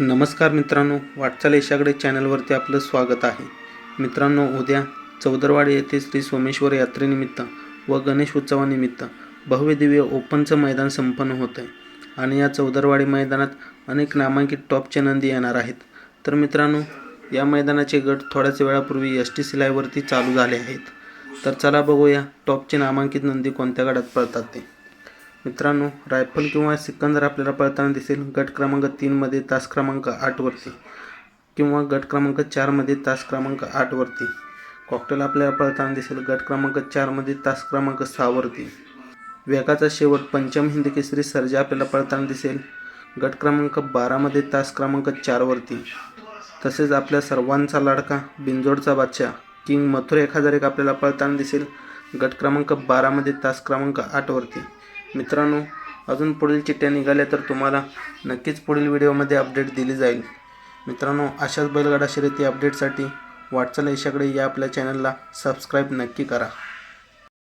नमस्कार मित्रांनो वाटचाल यशाकडे चॅनलवरती आपलं स्वागत आहे. मित्रांनो उद्या चौदरवाडी येथे श्री सोमेश्वर यात्रेनिमित्त व गणेश उत्सवानिमित्त भव्यदिव्य ओपनचं मैदान संपन्न होत आहे आणि या चौदरवाडी मैदानात अनेक नामांकित टॉपचे नंदी येणार आहेत. तर मित्रांनो या मैदानाचे गट थोड्याच वेळापूर्वी एस टी सिलाईवरती चालू झाले आहेत. तर चला बघूया टॉपचे नामांकित नंदी कोणत्या गटात पळतात ते. मित्रांनो रायफल किंवा सिकंदर आपल्याला पळताना दिसेल. गट क्रमांक तीनमध्ये तास क्रमांक आठवरती किंवा गट क्रमांक चारमध्ये तास क्रमांक आठवरती कॉकटेल आपल्याला पळताना दिसेल. गट क्रमांक चारमध्ये तास क्रमांक सहावरती वेगाचा शेवट पंचम हिंद केसरी सर्जा आपल्याला पळताना दिसेल. गट क्रमांक बारामध्ये तास क्रमांक चारवरती तसेच आपल्या सर्वांचा लाडका बिंजोडचा बादशाह किंग मथुर एक हजार एक आपल्याला पळताना दिसेल. गट क्रमांक बारामध्ये तास क्रमांक आठवरती मित्रांनो अजून पुढील चिठ्ठ्या निघाल्या तर तुम्हाला नक्कीच पुढील व्हिडिओमध्ये अपडेट दिली जाईल. मित्रांनो अशाच बैलगाडा शर्यती अपडेटसाठी वाटचाल यशाकडे या आपल्या चॅनलला सबस्क्राईब नक्की करा.